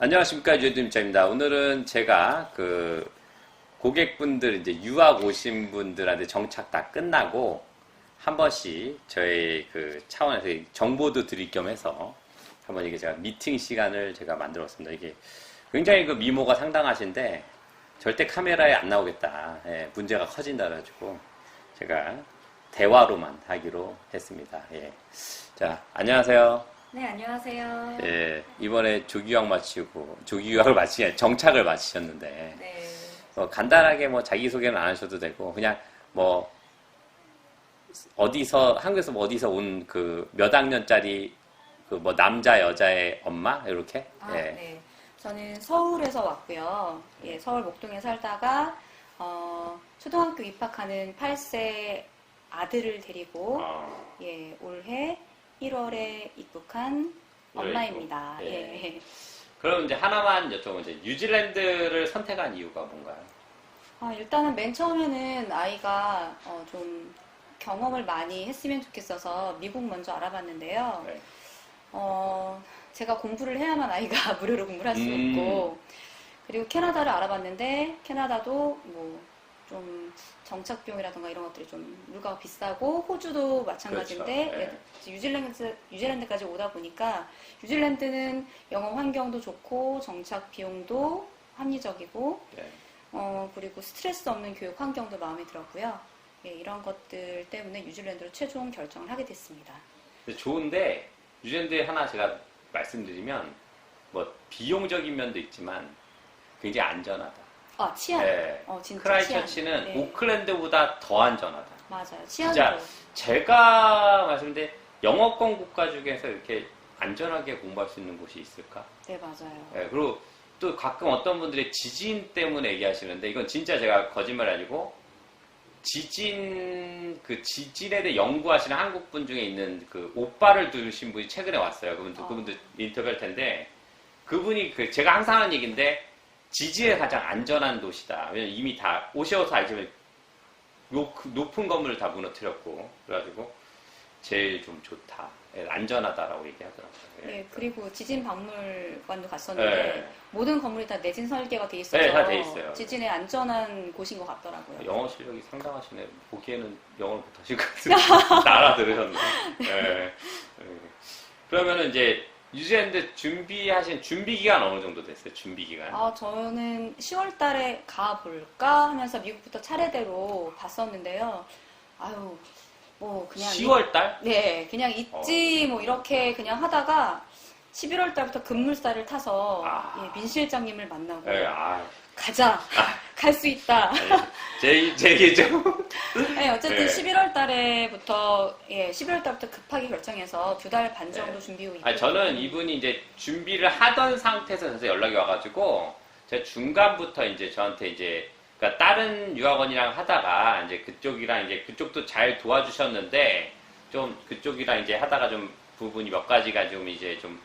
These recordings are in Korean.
안녕하십니까 유진입니다. 오늘은 제가 그 고객분들 이제 유학 오신 분들한테 정착 다 끝나고 한 번씩 저희 그 차원에서 정보도 드릴 겸 해서 한번 이게 제가 미팅 시간을 제가 만들었습니다. 이게 굉장히 그 미모가 상당하신데 절대 카메라에 안 나오겠다. 예, 문제가 커진다 그래가지고 제가 대화로만 하기로 했습니다. 예. 자, 안녕하세요. 네, 안녕하세요. 예, 이번에 조기유학 마치고, 조기유학을 아니라 정착을 마치셨는데, 네. 뭐 간단하게 뭐 자기 소개는 안 하셔도 되고, 그냥 뭐, 어디서, 한국에서 뭐 어디서 온 그 몇 학년짜리 그 뭐 남자, 여자의 엄마? 이렇게? 아, 예. 네. 저는 서울에서 왔고요. 예, 서울 목동에 살다가 어, 초등학교 입학하는 8세 아들을 데리고 어, 예, 올해 1월에 입국한 엄마입니다. 예. 예. 그럼 이제 하나만 여쭤보면 이제 뉴질랜드를 선택한 이유가 뭔가요? 아, 일단은 맨 처음에는 아이가 어, 좀 경험을 많이 했으면 좋겠어서 미국 먼저 알아봤는데요. 네. 어, 제가 공부를 해야만 아이가 무료로 공부를 할 수 음. 있고, 그리고 캐나다를 알아봤는데, 캐나다도 뭐, 좀 정착 비용이라든가 이런 것들이 좀 물가가 비싸고, 호주도 마찬가지인데, 그렇죠. 네. 예, 뉴질랜드, 뉴질랜드까지 오다 보니까, 뉴질랜드는 영어 환경도 좋고, 정착 비용도 합리적이고, 네. 어, 그리고 스트레스 없는 교육 환경도 마음에 들었고요. 예, 이런 것들 때문에 뉴질랜드로 최종 결정을 하게 됐습니다. 좋은데 뉴질랜드에 하나 제가 말씀드리면 뭐 비용적인 면도 있지만 굉장히 안전하다. 아, 치안. 네. 어, 진짜 크라이처치는 치안. 네. 오클랜드보다 더 안전하다. 맞아요. 치안도. 진짜 제가 말씀드린 영어권 국가 중에서 이렇게 안전하게 공부할 수 있는 곳이 있을까? 네, 맞아요. 네, 그리고 또 가끔 어떤 분들이 지진 때문에 얘기하시는데 이건 진짜 제가 거짓말 아니고 지진 그 지진에 대해 연구하시는 한국 분 중에 있는 그 오빠를 두신 분이 최근에 왔어요. 그분들 어. 그분들 인터뷰할 텐데 그분이 그 제가 항상 하는 얘기인데 지진에 가장 안전한 도시다. 왜냐면 이미 다 오셔서 알지만 높, 높은 건물을 다 무너뜨렸고 그래가지고 제일 좀 좋다. 예, 안전하다라고 얘기하더라고요. 예. 예, 그리고 지진 박물관도 갔었는데 예. 모든 건물이 다 내진 설계가 돼 있어서 네, 다돼 있어요. 지진에 안전한 곳인 것 같더라고요. 영어 실력이 상당하시네. 보기에는 영어를 못하실 것 같은데. 알아들으셨네. 예. 예. 그러면은 이제 뉴질랜드 준비하신 준비 기간 어느 정도 됐어요? 준비 기간. 아, 저는 10월 달에 가볼까 하면서 미국부터 차례대로 봤었는데요. 아유, 뭐 그냥 10월 달? 네, 그냥 있지 뭐 이렇게 그냥 하다가 11월 달부터 급물살을 타서 아. 예, 민 실장님을 만나고 예, 아, 가자, 갈 수 있다. 제, 제 얘기죠. 네, 어쨌든 네. 11월 달에부터 예, 11월 달부터 급하게 결정해서 두 달 반 정도 네. 준비 후 아니, 저는 이분이 이제 준비를 하던 상태에서 저한테 연락이 와가지고, 제가 중간부터 이제 저한테 이제, 그러니까 다른 유학원이랑 하다가, 이제 그쪽이랑 이제 그쪽도 잘 도와주셨는데, 좀 그쪽이랑 이제 하다가 좀 부분이 몇 가지가 좀 이제 좀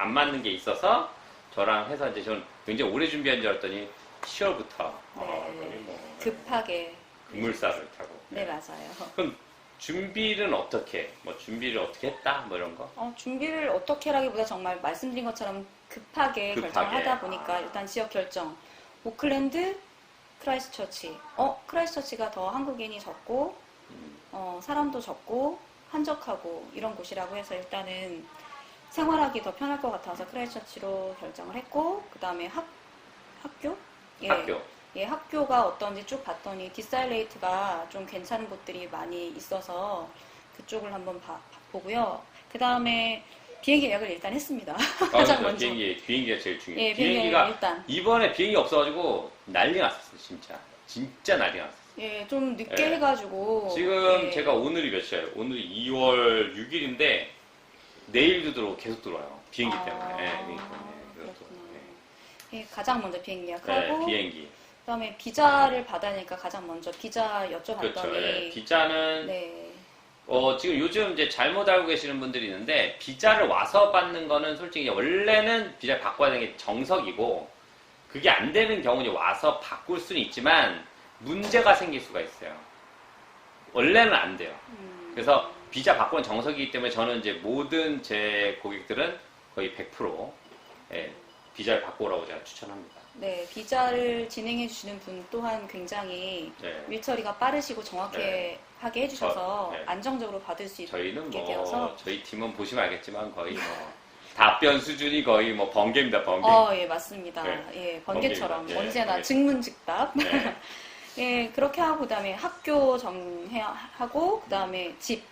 안 맞는 게 있어서, 저랑 해서 이제 저는 굉장히 오래 준비한 줄 알았더니, 10월부터. 어, 네. 거의 뭐 급하게 물살을 타고. 네 맞아요. 그럼 준비는 어떻게, 뭐 준비를 어떻게 했다? 뭐 이런 거? 어, 준비를 어떻게라기보다 정말 말씀드린 것처럼 급하게, 급하게. 결정을 하다 보니까 아. 일단 지역 결정 오클랜드 크라이스처치 어 크라이스처치가 더 한국인이 적고 음. 어, 사람도 적고 한적하고 이런 곳이라고 해서 일단은 생활하기 더 편할 것 같아서 크라이스처치로 결정을 했고 그 다음에 학 학교 예, 학교. 예, 학교가 어떤지 쭉 봤더니 디사일레이트가 좀 괜찮은 곳들이 많이 있어서 그쪽을 한번 봐- 보고요. 그 다음에 비행기 예약을 일단 했습니다. 아, 가장. 먼저. 비행기, 비행기가 제일 중요해요. 예, 비행기 비행기가 일단. 이번에 비행기 없어가지고 난리 났었어요, 진짜. 진짜 난리 났어요. 예, 좀 늦게 예. 해가지고. 지금 예. 제가 오늘이 몇이에요? 오늘이 2월 6일인데 내일도 들어오고 계속 들어와요. 비행기 아, 때문에. 예, 비행기 때문에. 예, 가장 먼저 비행기 예. 예약하고. 네, 비행기. 그다음에 비자를 받아야 하니까 가장 먼저 비자 여쭤봤더니. 그렇죠. 예. 비자는 네. 어, 지금 요즘 이제 잘못 알고 계시는 분들이 있는데, 비자를 와서 받는 거는 솔직히 원래는 비자를 바꿔야 되는 게 정석이고, 그게 안 되는 경우는 와서 바꿀 수는 있지만, 문제가 생길 수가 있어요. 원래는 안 돼요. 음, 그래서 비자 바꾸는 정석이기 때문에 저는 이제 모든 제 고객들은 거의 100% 예, 비자를 바꿔 오라고 제가 추천합니다. 네, 비자를 진행해 주시는 분 또한 굉장히 네. 일처리가 빠르시고 정확하게 네. 하게 해주셔서 저- 네. 안정적으로 받을 수 저희는 있게 뭐 되어서 저희 팀은 보시면 알겠지만 거의 뭐 답변 수준이 거의 뭐 번개입니다 번개. 어, 예, 맞습니다. 네. 예, 번개처럼 번개입니다. 예, 언제나 예. 증문즉답. 네. 예, 그렇게 하고 그다음에 학교 정하고 그다음에 집.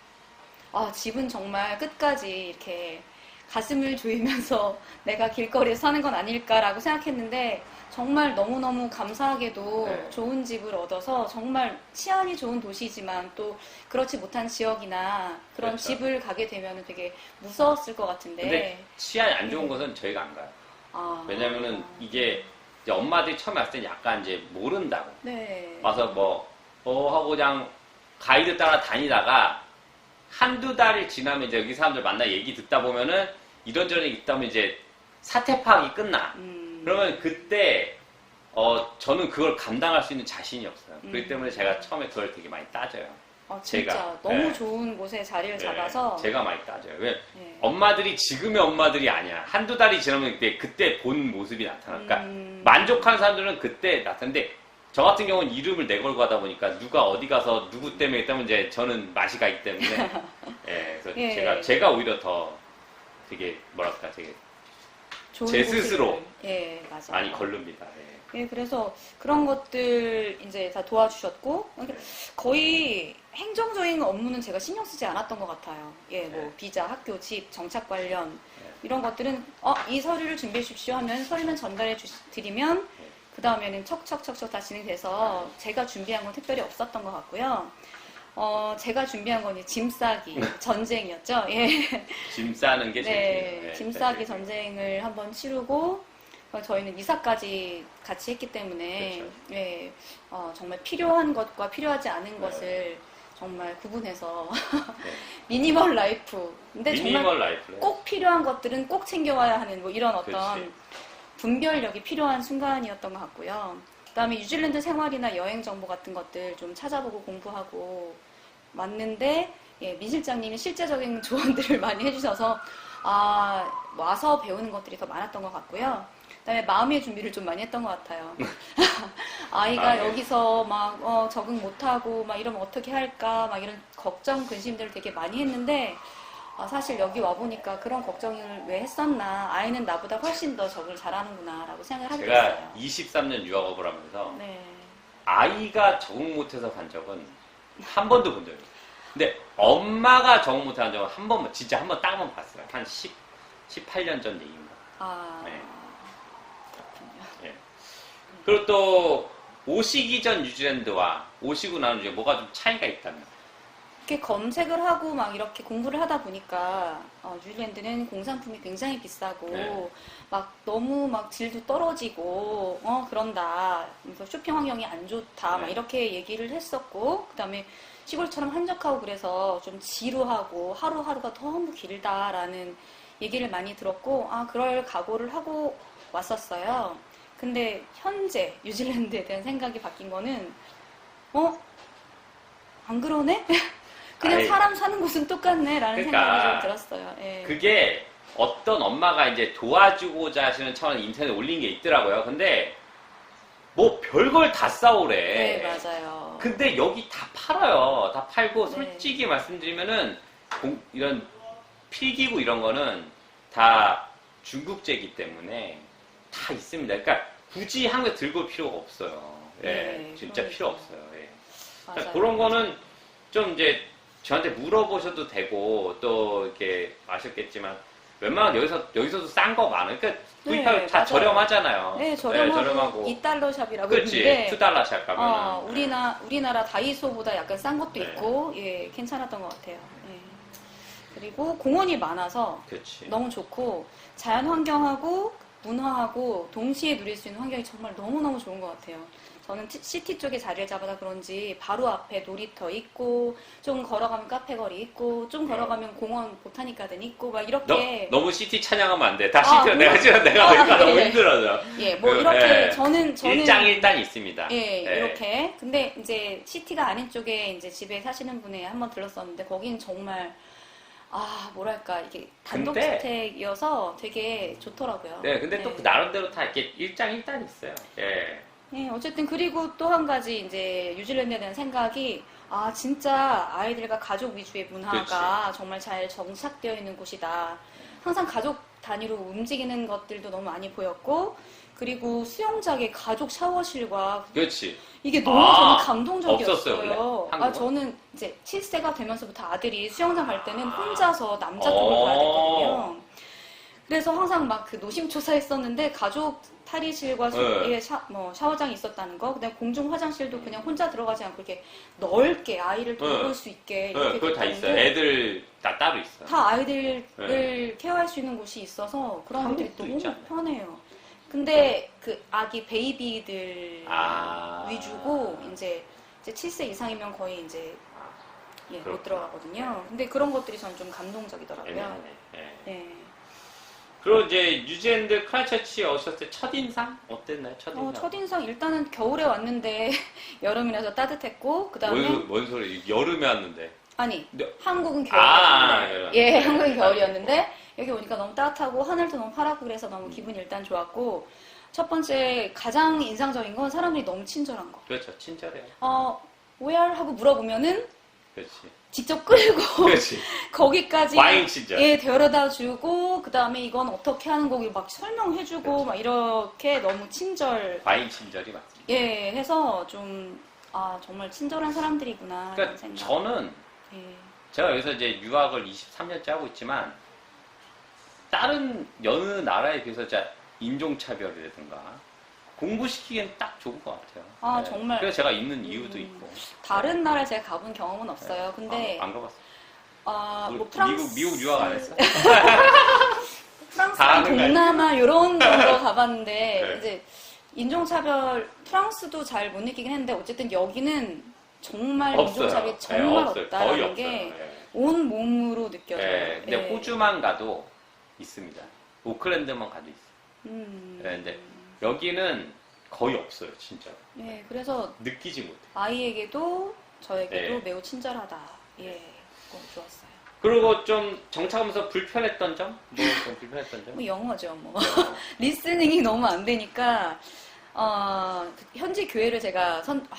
아, 집은 정말 끝까지 이렇게 가슴을 조이면서 내가 길거리에서 사는 건 아닐까라고 생각했는데 정말 너무너무 감사하게도 네. 좋은 집을 얻어서 정말 치안이 좋은 도시지만 또 그렇지 못한 지역이나 그런 그렇죠. 집을 가게 되면 되게 무서웠을 것 같은데. 근데 치안이 안 좋은 곳은 저희가 안 가요. 아, 왜냐면은 이게 이제 엄마들이 처음에 왔을 때 약간 이제 모른다고 네. 와서 뭐, 어 하고 그냥 가이드 따라 다니다가 한두 달이 지나면 이제 여기 사람들 만나 얘기 듣다 보면은 이런저런 얘기 듣다 보면 이제 사태 파악이 끝나. 음, 그러면 그때 어 저는 그걸 감당할 수 있는 자신이 없어요. 그렇기 음. 때문에 제가 처음에 그걸 되게 많이 따져요. 아, 진짜 제가, 너무 네. 좋은 곳에 자리를 네, 잡아서 제가 많이 따져요. 왜 네. 엄마들이 지금의 엄마들이 아니야. 한두 달이 지나면 그때 그때 본 모습이 나타날까. 음, 만족한 사람들은 그때 나타나는데 저 같은 경우는 이름을 내걸고 하다 보니까 누가 어디 가서 누구 때문에 했다면 이제 저는 맛이 가기 때문에 예, 그래서 예. 제가 제가 오히려 더 되게 뭐랄까 되게 좋은 제 곳을- 스스로 예 맞아요. 많이 걸릅니다. 예. 예 그래서 그런 것들 이제 다 도와주셨고 네. 거의 행정적인 업무는 제가 신경 쓰지 않았던 것 같아요. 예, 뭐 네. 비자, 학교, 집, 정착 관련 네. 이런 것들은 어, 이 서류를 준비해 주십시오 하면 서류만 전달해 주, 드리면 네. 그 다음에는 척척척척 다 진행돼서 제가 준비한 건 특별히 없었던 것 같고요. 어, 제가 준비한 건 짐 싸기 전쟁이었죠. 예. 짐 싸는 게 네. 짐 네, 싸기 네. 전쟁을 한번 치르고 어, 저희는 이사까지 같이 했기 때문에 그렇죠. 예, 어, 정말 필요한 것과 필요하지 않은 네. 것을 정말 구분해서 네. 미니멀 라이프. 근데 정말 미니멀 라이프를 꼭 필요한 것들은 꼭 챙겨와야 하는 뭐 이런 어떤 그렇지. 분별력이 필요한 순간이었던 것 같고요. 그다음에 뉴질랜드 생활이나 여행 정보 같은 것들 좀 찾아보고 공부하고 맞는데 예, 민 실장님이 실제적인 조언들을 많이 해주셔서 아 와서 배우는 것들이 더 많았던 것 같고요. 그다음에 마음의 준비를 좀 많이 했던 것 같아요. 아이가 아, 네. 여기서 막 어, 적응 못하고 막 이러면 어떻게 할까 막 이런 걱정 근심들을 되게 많이 했는데 아, 사실 여기 와 보니까 그런 걱정을 왜 했었나 아이는 나보다 훨씬 더 적응을 잘하는구나 라고 생각을 하게 제가 됐어요. 23년 유학업을 하면서 네. 아이가 적응 못해서 간 적은 한 번도 본 적이 없어요. 근데 엄마가 적응 못한 적은 한 번만 진짜 한 번 딱 한 번 봤어요. 한 10, 18년 전 얘기인가. 아 네. 그렇군요. 예. 그리고 또 오시기 전 뉴질랜드와 오시고 나는 이제 뭐가 좀 차이가 있다면 이렇게 검색을 하고 막 이렇게 공부를 하다 보니까 어, 뉴질랜드는 공산품이 굉장히 비싸고 네. 막 너무 막 질도 떨어지고 어 그런다. 그래서 쇼핑 환경이 안 좋다. 막 네. 이렇게 얘기를 했었고 그다음에 시골처럼 한적하고 그래서 좀 지루하고 하루하루가 너무 길다라는 얘기를 많이 들었고 아 그럴 각오를 하고 왔었어요. 근데 현재 뉴질랜드에 대한 생각이 바뀐 거는 어? 안 그러네? 그냥 아이. 사람 사는 곳은 똑같네라는 그러니까 생각이 좀 들었어요. 예. 그게 어떤 엄마가 이제 도와주고자 하시는 차원에서 인터넷에 올린 게 있더라고요. 근데 뭐 별걸 다 싸오래. 네, 맞아요. 근데 여기 다 팔아요. 다 팔고 네. 솔직히 말씀드리면은 공- 이런 필기구 이런 거는 다 중국제이기 때문에 다 있습니다. 그러니까 굳이 한국에 들고 올 필요가 없어요. 예, 네, 진짜 그러니까. 필요 없어요. 예. 그러니까 그런 거는 좀 이제 저한테 물어보셔도 되고 또 이렇게 아셨겠지만 웬만하면 여기서 여기서도 싼 거 많아요. 그러니까 구입하면 네, 다 맞아요. 저렴하잖아요. 네, 저렴하고, 저렴하고. 2달러 샵이라고 그렇지. 있는데 2달러 샵 가면은. 어, 우리나, 우리나라 다이소보다 약간 싼 것도 네. 있고, 예, 괜찮았던 것 같아요. 예. 그리고 공원이 많아서 그렇지. 너무 좋고, 자연 환경하고 문화하고 동시에 누릴 수 있는 환경이 정말 너무너무 좋은 것 같아요. 저는 티- 시티 쪽에 자리를 잡아서 그런지 바로 앞에 놀이터 있고, 좀 걸어가면 카페 거리 있고, 좀 걸어가면 공원 보타닉 가든 있고, 막 너, 이렇게. 너 무 시티 찬양하면 안 돼. 다 아, 시티 그럼- 내가 지금 내가 아, 보니까 너무 예. 힘들어져. 예, 뭐 그, 이렇게 예. 저는 저는 일장일단 있습니다. 예, 네. 이렇게. 근데 이제 시티가 아닌 쪽에 이제 집에 사시는 분에 한번 들렀었는데 거기는 정말 아 뭐랄까 이게 단독주택이어서 되게 좋더라고요. 네, 근데 또 그 나름대로 다 이렇게 일장일단이 있어요. 예. 네, 어쨌든 그리고 또 한 가지 이제 뉴질랜드에 대한 생각이 아 진짜 아이들과 가족 위주의 문화가 정말 잘 정착되어 있는 곳이다. 항상 가족 단위로 움직이는 것들도 너무 많이 보였고 그리고 수영장에 가족 샤워실과 그렇지. 이게 너무 아, 저는 감동적이었어요. 원래? 아 한국은? 저는 이제 7세가 되면서부터 아들이 수영장 갈 때는 혼자서 남자 쪽을 어. 가야 됐거든요. 그래서 항상 막 그 노심초사했었는데 가족 탈의실과 수- 네. 예, 샤, 뭐 샤워장이 있었다는 거, 그다음 공중 화장실도 그냥 혼자 들어가지 않고 이렇게 넓게 아이를 돌볼 네. 수 있게 네, 이렇게 그거 다 됐다는 있어요. 게 애들 다 따로 있어. 다 아이들을 케어할 수 있는 곳이 있어서 그런 것들이 한국도 너무 있지 않나요? 편해요. 근데 그 아기 베이비들 아. 위주고 이제 이제 7세 이상이면 거의 이제 예, 그렇구나. 못 들어가거든요. 근데 그런 것들이 저는 좀 감동적이더라고요. 애매하네. 예. 네. 그리고 이제 뉴질랜드 크라이처치 오셨을 때 첫인상 어땠나요? 첫인상. 어, 첫인상 일단은 겨울에 왔는데 여름이라서 따뜻했고 그다음에 뭔, 뭔 소리? 여름에 왔는데. 아니 네. 한국은 아, 겨울이었는데 여름. 예 한국은 겨울이었는데 여기 오니까 너무 따뜻하고 하늘도 너무 파랗고 그래서 너무 기분이 일단 좋았고 첫 번째 가장 인상적인 건 사람들이 너무 친절한 거. 그렇죠. 친절해요. 어 where 하고 물어보면은 그렇지. 직접 끌고 그렇지. 거기까지 와인 친절. 예 데려다 주고 그 다음에 이건 어떻게 하는 거기 막 설명해주고. 막 이렇게 너무 친절 와인 친절이 맞습니다. 예 해서 좀 아 정말 친절한 사람들이구나 그러니까 생각. 저는 예. 제가 여기서 이제 유학을 23년째 하고 있지만 다른 여느 나라에 비해서 진짜 인종차별이라든가 공부시키기엔 딱 좋은 것 같아요. 네. 아, 정말. 그래서 제가 있는 이유도 음. 있고. 다른 나라에 제가 가본 경험은 없어요. 근데 아, 안 가봤어요. 아, 뭐 미국, 프랑스 미국 유학 안 했어? 프랑스 다 동남아 이런 정도 가봤는데 네. 이제 인종차별 프랑스도 잘 못 느끼긴 했는데 어쨌든 여기는 정말 없어요. 인종차별이 네, 정말 없다라는 없어요. 게 네. 온 몸으로 느껴져요. 네, 근데 예. 호주만 가도 있습니다. 오클랜드만 가도 있어요. 음. 네, 근데 여기는 거의 없어요, 진짜. 예, 그래서 느끼지 못해. 아이에게도 저에게도 네. 매우 친절하다. 예, 그거 좋았어요. 그리고 좀 정착하면서 불편했던 점? 뭐좀 불편했던 점? 뭐 영어죠, 뭐. 네. 리스닝이 너무 안 되니까 어, 그 현지 교회를 제가 선 아,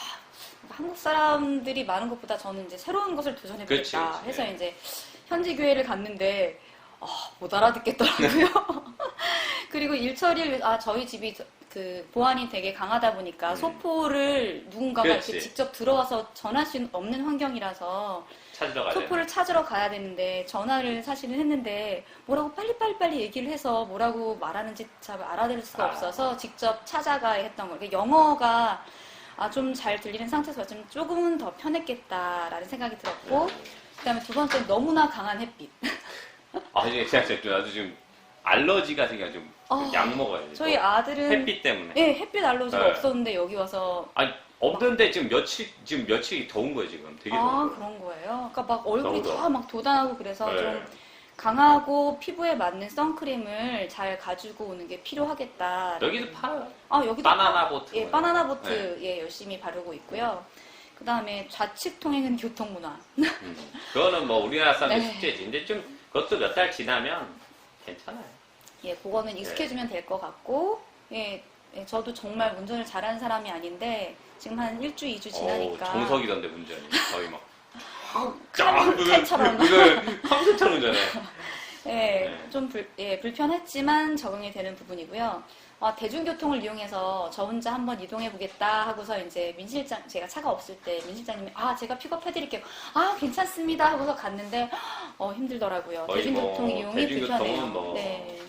한국 사람들이 많은 것보다 저는 이제 새로운 것을 도전해보겠다 그렇지. 해서 네. 이제 현지 교회를 갔는데 아, 못 알아듣겠더라고요. 그리고 일처리를 아 저희 집이 저- 그 보안이 되게 강하다 보니까 음. 소포를 누군가가 그렇지. 이렇게 직접 들어와서 전할 수 없는 환경이라서 찾으러 가야 돼. 소포를 찾으러 가야 되는데 전화를 사실은 했는데 뭐라고 빨리빨리빨리 얘기를 해서 뭐라고 말하는지 잘 알아들을 수가 아. 없어서 직접 찾아가 했던 거예요. 영어가 아, 좀 잘 들리는 상태에서 좀 조금은 더 편했겠다라는 생각이 들었고 그다음에 두 번째는 너무나 강한 햇빛. 아, 이제 진짜 진짜 나도 지금 알러지가 생겨 아, 좀약 먹어야 돼. 저희 아들은 햇빛 때문에. 예, 햇빛 알러지가 네. 없었는데 여기 와서 아니 없는데 지금 며칠 지금 며칠이 더운 거예요 지금 되게 아 더운 거예요. 그런 거예요. 그러니까 막 얼굴이 너무 더워. 다막 돋아나고 그래서 네. 좀 강하고 피부에 맞는 선크림을 잘 가지고 오는 게 필요하겠다. 여기도 팔아요. 아 여기도 바나나 보트. 예 바나나 보트 네. 예 열심히 바르고 있고요. 그 다음에 좌측 통행은 교통 문화. 음, 그거는 뭐 우리나라 사람들 네. 숙제지. 근데 좀 그것도 몇 달 지나면 괜찮아요. 예 그거는 네. 익숙해지면 될 것 같고 예, 예, 저도 정말 운전을 잘하는 사람이 아닌데 지금 한 일주 이주 지나니까 어, 정석이던데 운전이 거의 막. 칼, 칼처럼 이걸 컴퓨터처럼 운전해. 예, 네. 좀 불, 예, 불편했지만 적응이 되는 부분이고요. 아, 대중교통을 이용해서 저 혼자 한번 이동해 보겠다 하고서 이제 민 실장 제가 차가 없을 때 민 실장님이 아 제가 픽업해 드릴게요. 아 괜찮습니다 하고서 갔는데 어 힘들더라고요. 거의 대중교통 뭐 이용이 대중교통은 불편해요. 뭐 네.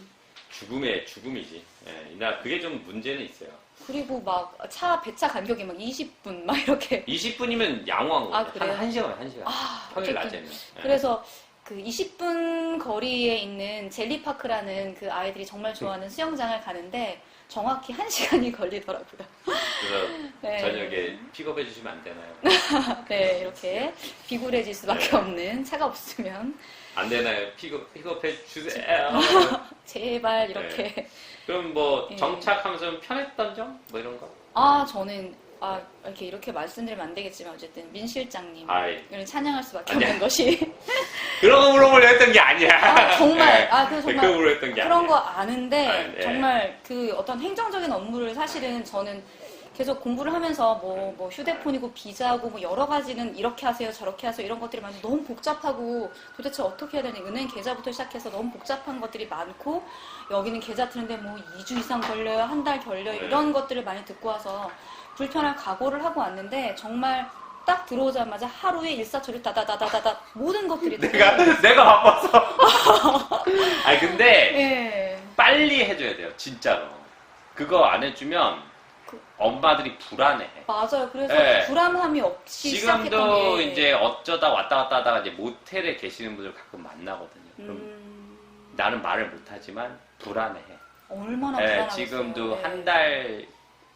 죽음의 죽음이지. 예, 나 그게 좀 문제는 있어요. 그리고 막 차 배차 간격이 막 20분 막 이렇게 20분이면 양호한 아, 거예요. 그래요? 한 1시간, 1시간. 아, 평일 어쨌든 낮에는. 예. 그래서 그 20분 거리에 있는 젤리파크라는 그 아이들이 정말 좋아하는 수영장을 가는데 정확히 1시간이 걸리더라고요. 그래서 네. 저녁에 픽업해 주시면 안 되나요? 네, 이렇게 비굴해질 수밖에 네. 없는 차가 없으면 안 되나요? 픽업, 픽업해 주세요. 제발 이렇게 그럼 뭐 네. 정착하면서 좀 편했던 점? 뭐 이런 거? 아 저는 아 이렇게 이렇게 말씀드리면 안 되겠지만 어쨌든 민 실장님 아이, 을 찬양할 수밖에 아니야. 없는 것이 그런 거 물어보려 했던 게 아니야. 아 정말 네. 아그 정말 물어 했던 게 그런 아니야. 거 아는데 아, 네. 정말 그 어떤 행정적인 업무를 사실은 저는 계속 공부를 하면서 뭐, 뭐 휴대폰이고 비자고 뭐 여러 가지는 이렇게 하세요 저렇게 하세요 이런 것들이 많은데 너무 복잡하고 도대체 어떻게 해야 되니 은행 계좌부터 시작해서 너무 복잡한 것들이 많고 여기는 계좌 트는데 뭐 2주 이상 걸려요 한 달 걸려요 네. 이런 것들을 많이 듣고 와서 불편할 각오를 하고 왔는데 정말 딱 들어오자마자 하루에 일사초리 다다다다다다 모든 것들이 내가 내가 바빠서. 아니 근데 예. 빨리 해줘야 돼요, 진짜로. 그거 안 해주면 그- 엄마들이 불안해. 맞아요. 그래서 네. 불안함이 없이 시작했던 지금도 게 이제 어쩌다 왔다 갔다 하다가 이제 모텔에 계시는 분들 가끔 만나거든요. 그럼 음, 나는 말을 못하지만 불안해. 얼마나 예, 불안하겠어요. 지금도 네. 한달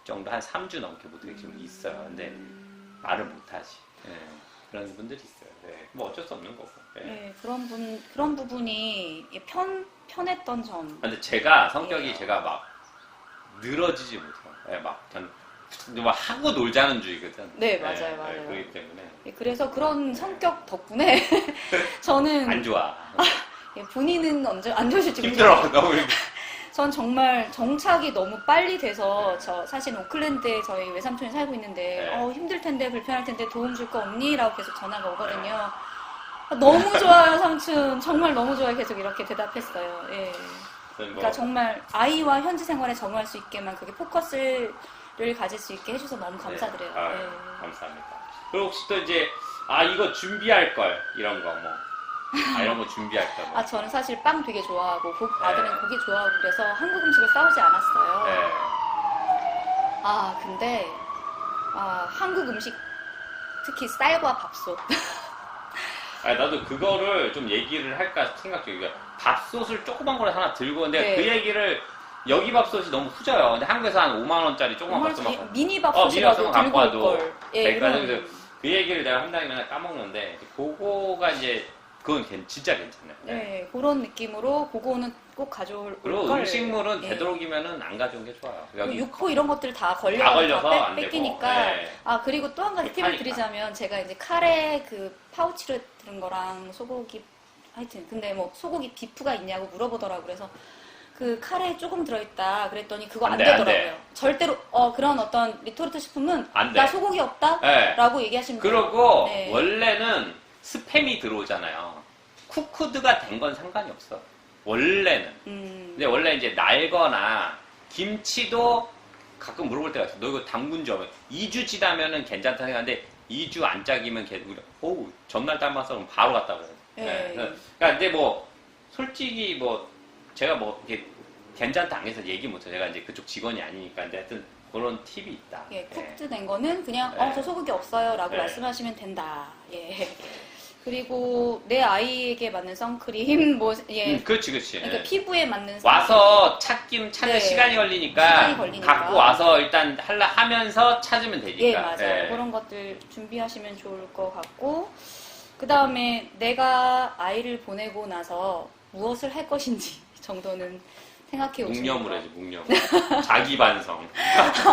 정도 한 3주 넘게 모텔에 지금 있어요. 근데 음, 말을 못하지. 예, 그런 분들이 있어요. 네, 뭐 어쩔 수 없는 거고. 예. 네, 그런 분 그런 부분이 편 편했던 점. 근데 제가 성격이 예. 제가 막 늘어지지 못해요. 예, 막전 막 하고 놀자는 주의거든. 네, 예, 맞아요, 예, 맞아요. 그렇기 때문에 예, 그래서 그런 성격 덕분에 저는 안 좋아. 예, 본인은 언제 안 좋으실지 힘들어. 모르겠어요. 너무 힘들어. 전 정말 정착이 너무 빨리 돼서 저 사실 오클랜드에 저희 외삼촌이 살고 있는데 네. 어, 힘들 텐데 불편할 텐데 도움 줄 거 없니? 라고 계속 전화가 오거든요. 아, 너무 좋아요 삼촌 정말 너무 좋아요 계속 이렇게 대답했어요. 예. 뭐, 그러니까 정말 아이와 현지 생활에 적응할 수 있게만 그게 포커스를 가질 수 있게 해줘서 너무 감사드려요. 네. 아, 예. 감사합니다. 그리고 혹시 또 이제 아 이거 준비할 걸 이런 거 뭐. 아 이런 거 준비할 걸 뭐. 아 저는 사실 빵 되게 좋아하고 고- 네. 아들은 고기 좋아하고 그래서 한국 음식을 싸우지 않았어요. 네. 아 근데 아 한국 음식 특히 쌀과 밥솥 아 나도 그거를 좀 얘기를 할까 생각 중이에요. 밥솥을 조그만 걸 하나 들고 근데 네. 그 얘기를 여기 밥솥이 너무 후져요. 근데 한국에서 한 5만 원짜리 조그만 밥솥만 미- 갖고 미니 어, 미니 밥솥이라도 밥솥 들고 갖고 올 와도 걸. 예, 그러니까 이런 그 얘기를 내가 맨날 까먹는데 그거가 이제 그건 괜- 진짜 괜찮아요. 네. 네 그런 느낌으로 그거는 꼭 가져올 그리고 걸. 음식물은 예. 되도록이면은 안 가져온 게 좋아요. 뭐 여기 육포 이런 것들 다 걸려 다 걸려서 다안 되고. 뺏기니까 네. 아 그리고 또 한 가지 팁을. 드리자면 제가 이제 카레 그 파우치로 들은 거랑 소고기 하여튼 근데 뭐 소고기 비프가 있냐고 물어보더라고 그래서 그 카레 조금 들어있다 그랬더니 그거 안, 안 돼, 안 되더라고요 돼. 절대로 어 그런 어떤 리토르트 식품은 안나 돼. 소고기 없다 네. 라고 얘기하시면 돼요 그러고 네. 원래는 스팸이 들어오잖아요. 쿠크드가 된 건 상관이 없어. 원래는. 음, 근데 원래 이제 날거나 김치도 가끔 물어볼 때가 있어. 너 이거 담근 지 얼마? 2주 지나면은 괜찮다 생각하는데 2주 안 짝이면 걔 우리 오 전날 닮았어 그럼 바로 갔다 그래. 네. 그러니까 근데 뭐 솔직히 뭐 제가 뭐 이렇게 괜찮다 안 해서 얘기 못해. 제가 이제 그쪽 직원이 아니니까 근데 하여튼 그런 팁이 있다. 예, 네. 쿡드 된 거는 그냥 네. 어저 소고기 없어요 라고 네. 말씀하시면 된다 예 그리고 내 아이에게 맞는 선크림 뭐 예. 음, 그렇지 그렇지. 그러니까 예. 피부에 맞는 와서 찾긴 찾는 네. 시간이 걸리니까, 시간이 걸리니까. 갖고 와서 일단 할라 하면서 찾으면 되니까. 예, 맞아요. 예. 그런 것들 준비하시면 좋을 것 같고, 그 다음에 내가 아이를 보내고 나서 무엇을 할 것인지 정도는 생각해 오시면 묵념을 해지 묵념. 자기 반성.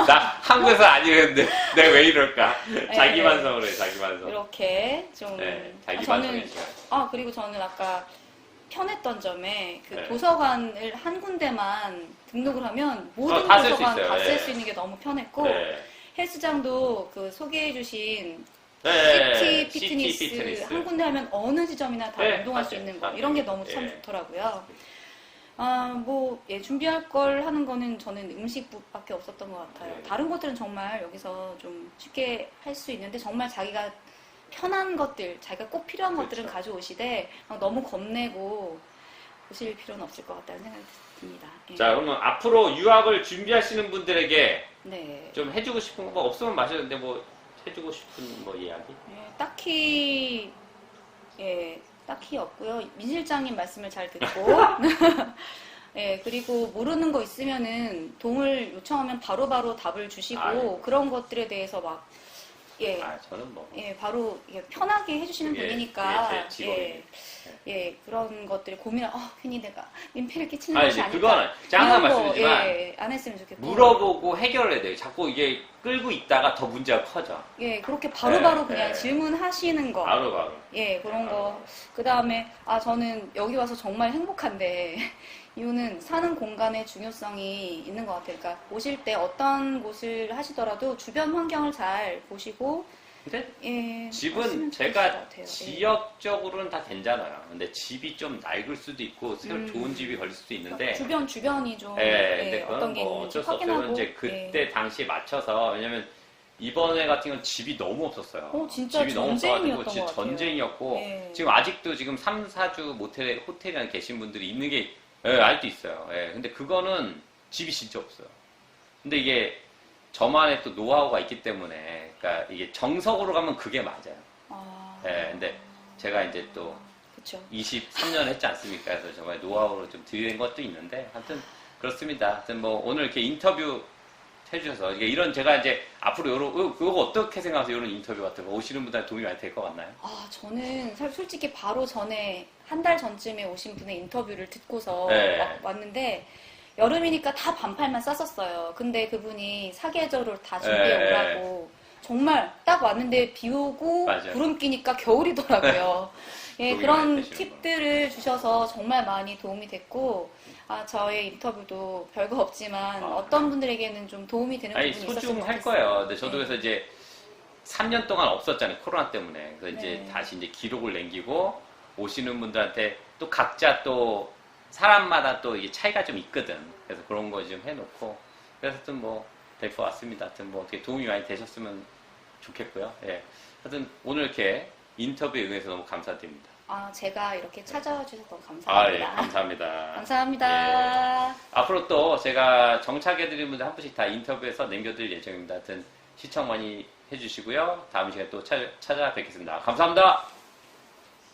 나 한국에서 아니랬는데 내가 왜 이럴까? 자기 네. 반성을 해. 자기 반성. 이렇게 좀 네, 자기 아, 반성의 저는 시간. 아 그리고 저는 아까 편했던 점에 그 네. 도서관을 한 군데만 등록을 하면 모든 어, 다쓸수 도서관 있어요. 다쓸 네. 수 있는 게 너무 편했고 네. 헬스장도 그 소개해 주신 네, CT CT 피트니스. 한 군데 하면 어느 지점이나 다 네, 운동할 수 맞아요. 있는 거 맞아요. 이런 게 너무 참 예. 좋더라고요. 아, 뭐, 예, 준비할 걸 하는 거는 저는 음식밖에 없었던 것 같아요. 네. 다른 것들은 정말 여기서 좀 쉽게 할 수 있는데 정말 자기가 편한 것들, 자기가 꼭 필요한 것들은 그렇죠. 가져오시되 막 너무 겁내고 오실 필요는 없을 것 같다는 생각이 듭니다. 예. 자, 그러면 앞으로 유학을 준비하시는 분들에게 네. 좀 해주고 싶은 거뭐 없으면 마시는데 뭐 해주고 싶은 뭐 이야기? 예, 딱히 예 딱히 없고요. 민 실장님 말씀을 잘 듣고 예 그리고 모르는 거 있으면은 도움을 요청하면 바로바로 답을 주시고 아, 예. 그런 것들에 대해서 막 예. 아, 저는 뭐. 예, 바로 예, 편하게 해주시는 예, 분이니까 예. 예, 예, 그런 것들을 고민, 어, 괜히 내가 민폐를 끼치는 아, 것이 아닐까. 그거는 제가 항상 이런 거, 말씀드리지만 예, 안 했으면 좋겠고. 물어보고 해결을 해야 돼요. 자꾸 이게 끌고 있다가 더 문제가 커져. 예, 그렇게 바로바로 예, 그냥 예. 질문하시는 거. 바로 바로. 예, 그런 거. 그 다음에, 아, 저는 여기 와서 정말 행복한데, 이유는 사는 공간의 중요성이 있는 것 같아요. 그러니까 오실 때 어떤 곳을 하시더라도 주변 환경을 잘 보시고, 근데 예. 집은 제가. 예. 지역적으로는 다 괜찮아요. 근데 집이 좀 낡을 수도 있고 새로 음. 좋은 집이 걸릴 수도 있는데 주변, 주변이 좀, 예, 예, 근데 어떤 그건 게뭐 있는지 어쩔 수 없어요. 확인하고. 이제 그때 예. 당시에 맞춰서 왜냐면 이번에 같은 건 집이 너무 없었어요. 어, 진짜 집이 너무 전쟁이었던 없어가지고 진짜 것 같아요. 전쟁이었고 예. 지금 아직도 지금 3, 4주 모텔에 호텔에 계신 분들이 있는 게 예, 알도 있어요. 예, 근데 그거는 집이 진짜 없어요. 근데 이게 저만의 또 노하우가 있기 때문에 그러니까 이게 정석으로 가면 그게 맞아요. 아, 예, 근데 제가 이제 또 그쵸. 23년 했지 않습니까? 그래서 정말 노하우로 좀 드리는 것도 있는데, 하여튼 그렇습니다. 하여튼 뭐 오늘 이렇게 인터뷰 해주셔서 이게 이런 제가 이제 앞으로 요런 어, 그거 어떻게 생각하세요? 이런 인터뷰 같은 거 오시는 분들한테 도움이 많이 될 것 같나요? 아, 저는 사- 솔직히 바로 전에 한 달 전쯤에 오신 분의 인터뷰를 듣고서 네. 와- 왔는데 여름이니까 다 반팔만 쌌었어요. 근데 그분이 사계절을 다 준비해 네. 오라고 정말 딱 왔는데 비 오고 맞아요. 구름 끼니까 겨울이더라고요. 예, 그런 팁들을 주셔서 정말 많이 도움이 됐고 아, 저의 인터뷰도 별거 없지만 아, 어떤 분들에게는 좀 도움이 되는 아니 부분이 있었으면 소중할 좋겠어요. 거예요. 근데 저도 네. 그래서 이제 3년 동안 없었잖아요. 코로나 때문에. 그래서 이제 네. 다시 이제 기록을 남기고 오시는 분들한테 또 각자 또 사람마다 또 이게 차이가 좀 있거든. 그래서 그런 거 좀 해놓고 그래서 하여튼 뭐 될 것 같습니다. 하여튼 뭐 어떻게 도움이 많이 되셨으면 좋겠고요. 예. 하여튼 오늘 이렇게 인터뷰에 응해서 너무 감사드립니다. 아, 제가 이렇게 찾아와 주셔서 너무 아, 예, 감사합니다. 감사합니다. 감사합니다. 앞으로 또 제가 정착해드린 분들 한 분씩 다 인터뷰해서 남겨드릴 예정입니다. 하여튼 시청 많이 해주시고요. 다음 시간에 또 찾- 찾아뵙겠습니다. 감사합니다.